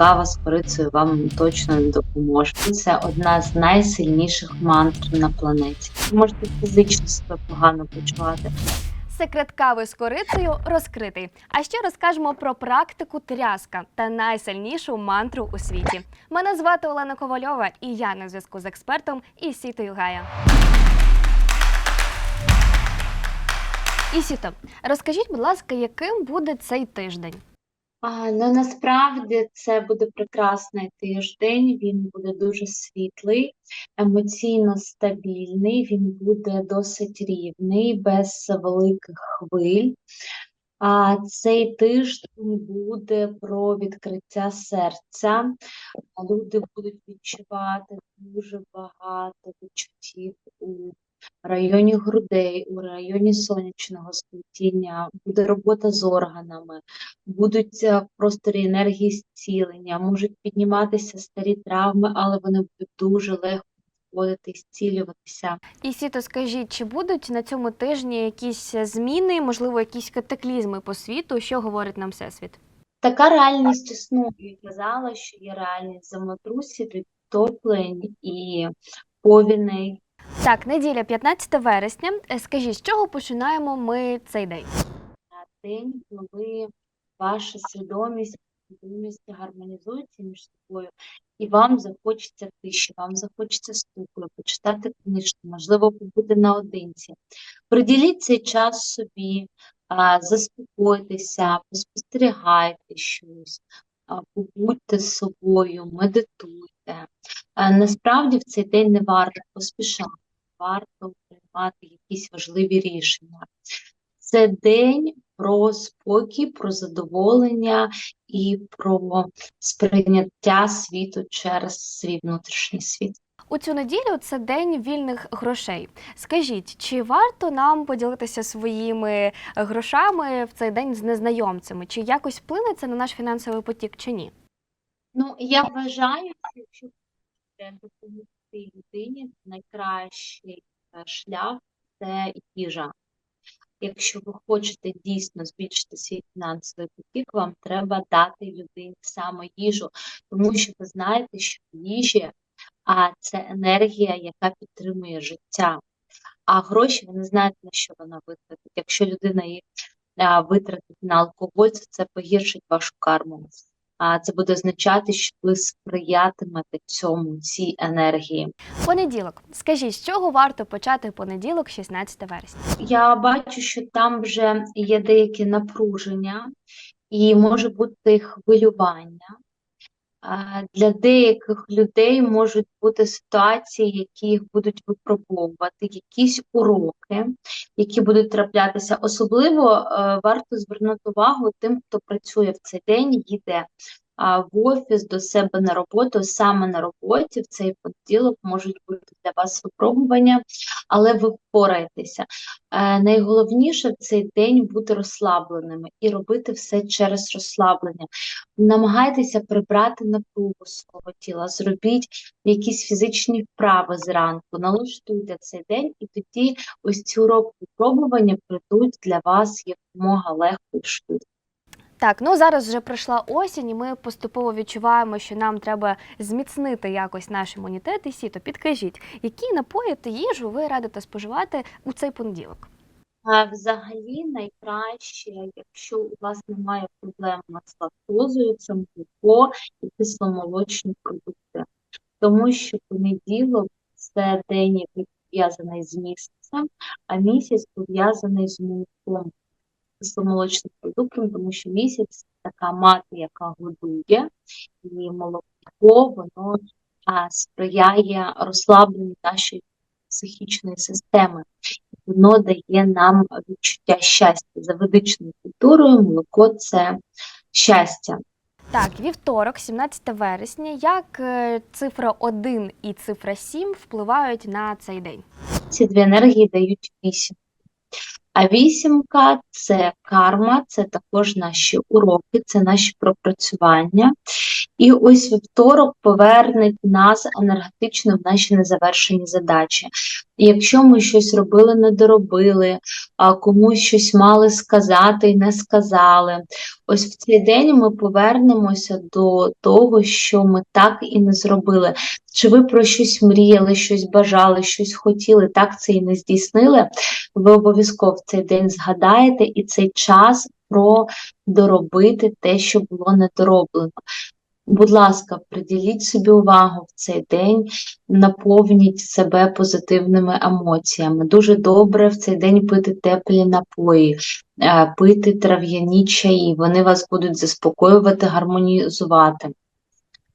кава з корицею вам точно не допоможе. Це одна з найсильніших мантр на планеті. Ви можете фізично себе погано почувати. Секрет кави з корицею розкритий. А ще розкажемо про практику тряска та найсильнішу мантру у світі. Мене звати Олена Ковальова, і я на зв'язку з експертом Ісітою Гая. Ісіто, розкажіть, будь ласка, яким буде цей тиждень? А, ну насправді це буде прекрасний тиждень. Він буде дуже світлий, емоційно стабільний. Він буде досить рівний, без великих хвиль. А цей тиждень буде про відкриття серця. Люди будуть відчувати дуже багато відчуттів у районі грудей, у районі сонячного сплетіння, буде робота з органами, будуть е, в просторі енергії зцілення, можуть підніматися старі травми, але вони будуть дуже легко входити і зцілюватися. Ісіто, скажіть, чи будуть на цьому тижні якісь зміни, можливо, якісь катаклізми по світу? Що говорить нам всесвіт? Така реальність існує. Казала, що є реальність землетрусів, підтоплень і повіней. Так, неділя, 15 вересня. Е, Скажіть, з чого починаємо ми цей день? день, коли ваша свідомість, гармонізується між собою, і вам захочеться тиші, вам захочеться спокою, почитати книжку, можливо, побути наодинці. Приділіть цей час собі, заспокойтеся, поспостерігайте щось, побудьте з собою, медитуйте. Насправді в цей день не варто поспішати, варто приймати якісь важливі рішення. Це день про спокій, про задоволення і про сприйняття світу через свій внутрішній світ. У цю неділю це день вільних грошей. Скажіть, чи варто нам поділитися своїми грошами в цей день з незнайомцями? Чи якось вплине це на наш фінансовий потік, чи ні? Ну, я вважаю, що допомогти людині, найкращий е, шлях це їжа. Якщо ви хочете дійсно збільшити свій фінансовий потік, вам треба дати людині саме їжу, тому що ви знаєте, що в їжі а це енергія, яка підтримує життя. А гроші ви не знаєте, на що вона витратить. Якщо людина їх витратить на алкоголь, то це погіршить вашу карму. А це буде означати, що ви сприятимете цьому цій енергії. Понеділок. Скажіть, з чого варто почати понеділок, 16 вересня? Я бачу, що там вже є деяке напруження і може бути хвилювання. Для деяких людей можуть бути ситуації, які їх будуть випробовувати, якісь уроки, які будуть траплятися. Особливо е, варто звернути увагу тим, хто працює в цей день, їде в офіс до себе на роботу, саме на роботі в цей понеділок можуть бути для вас випробування, але ви впораєтеся. Е, Найголовніше в цей день бути розслабленими і робити все через розслаблення. Намагайтеся прибрати напругу свого тіла, зробіть якісь фізичні вправи зранку, налаштуйте цей день, і тоді ось ці уроки випробування прийдуть для вас якомога легко і швидко. Так, ну зараз вже пройшла осінь, і ми поступово відчуваємо, що нам треба зміцнити якось наш імунітет і сіто. Підкажіть, які напої та їжу ви радите споживати у цей понеділок? Взагалі найкраще, якщо у вас немає проблем з лактозою, це молоко і кисломолочні продукти. Тому що понеділок це день, який пов'язаний з місяцем, а місяць пов'язаний з молоком кисломолочним продуктом, тому що місяць це така мати, яка годує, і молоко воно а, сприяє розслабленню нашої психічної системи. Воно дає нам відчуття щастя. За ведичною культурою молоко це щастя. Так, вівторок, 17 вересня. Як е, цифра 1 і цифра 7 впливають на цей день? Ці дві енергії дають вісім. А вісімка це карма, це також наші уроки, це наші пропрацювання. І ось вівторок поверне нас енергетично в наші незавершені задачі. Якщо ми щось робили, не доробили, комусь щось мали сказати і не сказали, ось в цей день ми повернемося до того, що ми так і не зробили. Чи ви про щось мріяли, щось бажали, щось хотіли, так це і не здійснили, ви обов'язково в цей день згадаєте і цей час про доробити те, що було недороблено. Будь ласка, приділіть собі увагу в цей день, наповніть себе позитивними емоціями. Дуже добре в цей день пити теплі напої, е, пити трав'яні чаї, вони вас будуть заспокоювати, гармонізувати.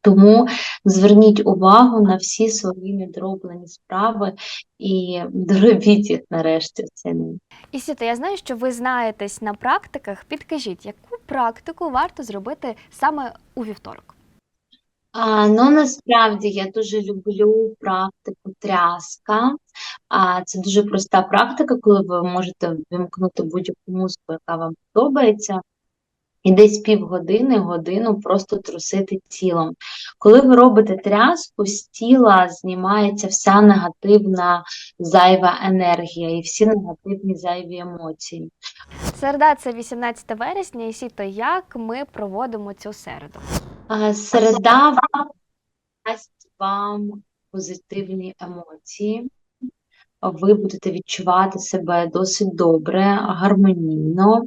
Тому зверніть увагу на всі свої недороблені справи і доробіть їх нарешті в цей день. І Сіто, я знаю, що ви знаєтесь на практиках. Підкажіть, яку практику варто зробити саме у вівторок? А, ну, насправді я дуже люблю практику тряска. А, це дуже проста практика, коли ви можете вимкнути будь-яку музику, яка вам подобається, і десь півгодини, годину просто трусити тілом. Коли ви робите тряску, з тіла знімається вся негативна зайва енергія і всі негативні зайві емоції. Середа це 18 вересня, і Сіто, як ми проводимо цю середу? Середа дасть вам позитивні емоції. Ви будете відчувати себе досить добре, гармонійно.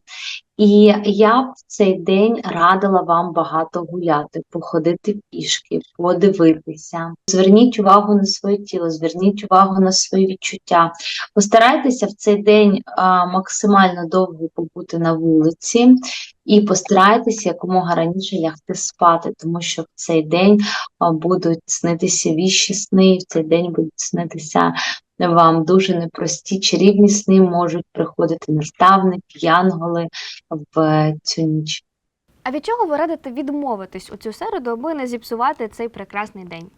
І я в цей день радила вам багато гуляти, походити пішки, подивитися. Зверніть увагу на своє тіло, зверніть увагу на свої відчуття. Постарайтеся в цей день а, максимально довго побути на вулиці і постарайтеся якомога раніше лягти спати, тому що в цей день будуть снитися віщі сни, в цей день будуть снитися вам дуже непрості чарівні сни можуть приходити наставники, янголи в цю ніч. А від чого ви радите відмовитись у цю середу, аби не зіпсувати цей прекрасний день?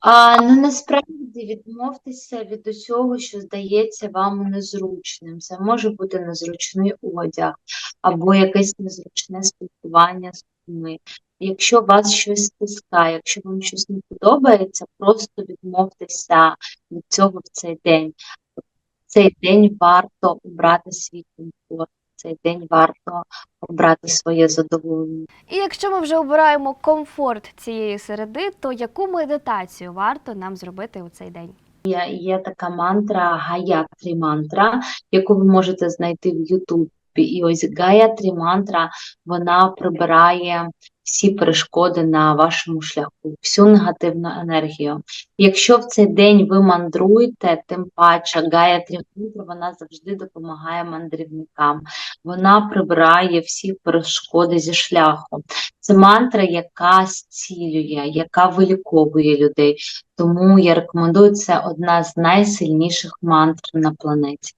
А ну насправді відмовтеся від усього, що здається вам незручним. Це може бути незручний одяг або якесь незручне спілкування з людьми. Якщо вас щось стискає, якщо вам щось не подобається, просто відмовтеся від цього в цей день. В цей день варто обрати свій комфорт, цей день варто обрати своє задоволення. І якщо ми вже обираємо комфорт цієї середи, то яку медитацію варто нам зробити у цей день? Є, є така мантра Гаyaтрі мантра, яку ви можете знайти в Ютубі. І ось Гаyaтрі мантра, вона прибирає всі перешкоди на вашому шляху, всю негативну енергію. Якщо в цей день ви мандруєте, тим паче мантра, вона завжди допомагає мандрівникам. Вона прибирає всі перешкоди зі шляху. Це мантра, яка зцілює, яка виліковує людей. Тому я рекомендую це одна з найсильніших мантр на планеті.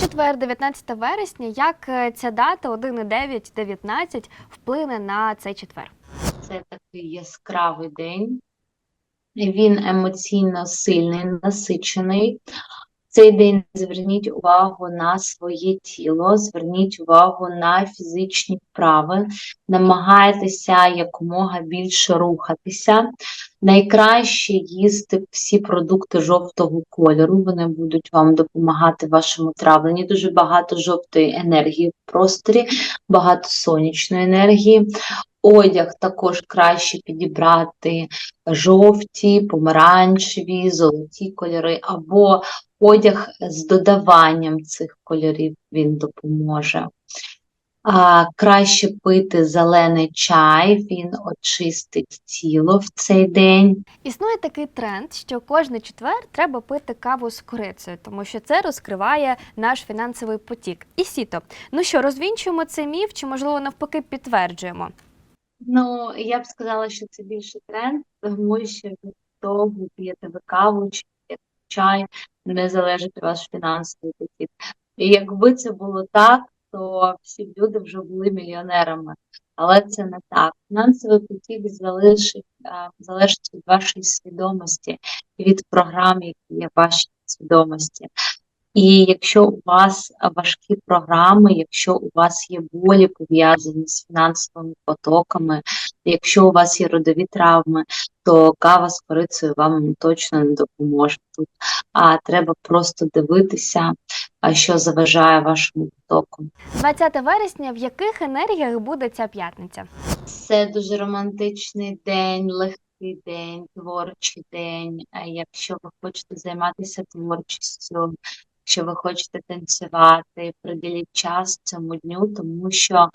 Четвер, 19 вересня, як е, ця дата 1,9-19 вплине на цей четвер? Це такий яскравий день. Він емоційно сильний, насичений. Цей день зверніть увагу на своє тіло, зверніть увагу на фізичні вправи, намагайтеся якомога більше рухатися. Найкраще їсти всі продукти жовтого кольору, вони будуть вам допомагати вашому травленні. Дуже багато жовтої енергії в просторі, багато сонячної енергії. Одяг також краще підібрати жовті, помаранчеві, золоті кольори, або одяг з додаванням цих кольорів він допоможе. А, краще пити зелений чай, він очистить тіло в цей день. Існує такий тренд, що кожний четвер треба пити каву з корицею, тому що це розкриває наш фінансовий потік. І сіто. Ну що, розвінчуємо цей міф, чи можливо навпаки підтверджуємо? Ну, я б сказала, що це більше тренд, тому що від того, п'єте ви каву чи чай, не залежить ваш фінансовий потік. І якби це було так, то всі люди вже були мільйонерами. Але це не так. Фінансовий потік залежить, залежить від вашої свідомості від програм, які є в вашій свідомості. І якщо у вас важкі програми, якщо у вас є болі пов'язані з фінансовими потоками, якщо у вас є родові травми, то кава з корицею вам точно не допоможе тут. А треба просто дивитися, що заважає вашому потоку. 20 вересня в яких енергіях буде ця п'ятниця? Це дуже романтичний день, легкий день, творчий день. Якщо ви хочете займатися творчістю, якщо ви хочете танцювати, приділіть час цьому дню, тому що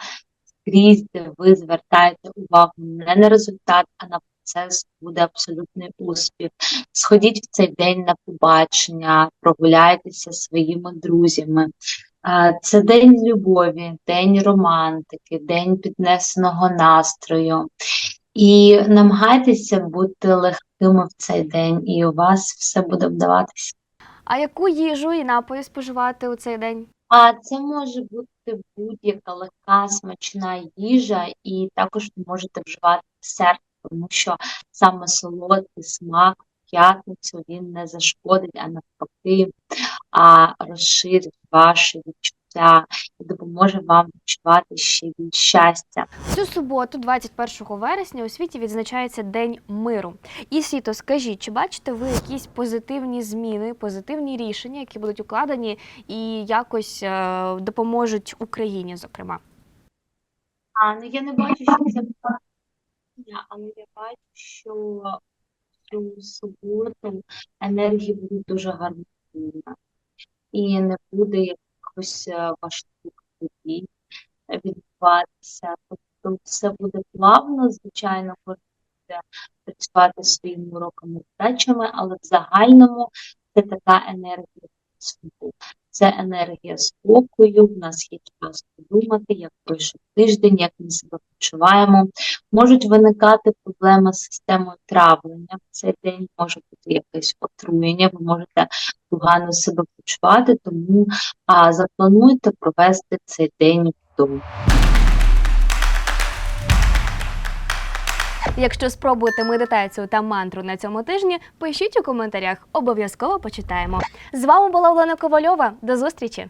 скрізь, ви звертаєте увагу не на результат, а на процес, буде абсолютний успіх. Сходіть в цей день на побачення, прогуляйтеся своїми друзями. Це день любові, день романтики, день піднесеного настрою. І намагайтеся бути легкими в цей день, і у вас все буде вдаватися. А яку їжу і напої споживати у цей день? А це може бути будь-яка легка смачна їжа, і також ви можете вживати десерт, тому що саме солодкий смак в п'ятницю він не зашкодить, а навпаки, а розширить ваше відчуття і допоможе вам відчувати ще більш щастя. Цю суботу, 21 вересня, у світі відзначається День миру. І світо, скажіть, чи бачите ви якісь позитивні зміни, позитивні рішення, які будуть укладені і якось е, допоможуть Україні, зокрема? А ну я не бачу, що це але я бачу, що цю суботу енергії будуть дуже гармонійні. І не буде якихось е, важких подій відбуватися. Тобто все буде плавно, звичайно, будете працювати своїми уроками, задачами, але в загальному це така енергія світу. Це енергія спокою, в нас є час подумати, як пройшов тиждень, як ми себе почуваємо. Можуть виникати проблеми з системою травлення. В цей день може бути якесь отруєння, ви можете погано себе почувати, тому а, заплануйте провести цей день вдома. Якщо спробуєте медитацію та мантру на цьому тижні, пишіть у коментарях, обов'язково почитаємо. З вами була Олена Ковальова. До зустрічі!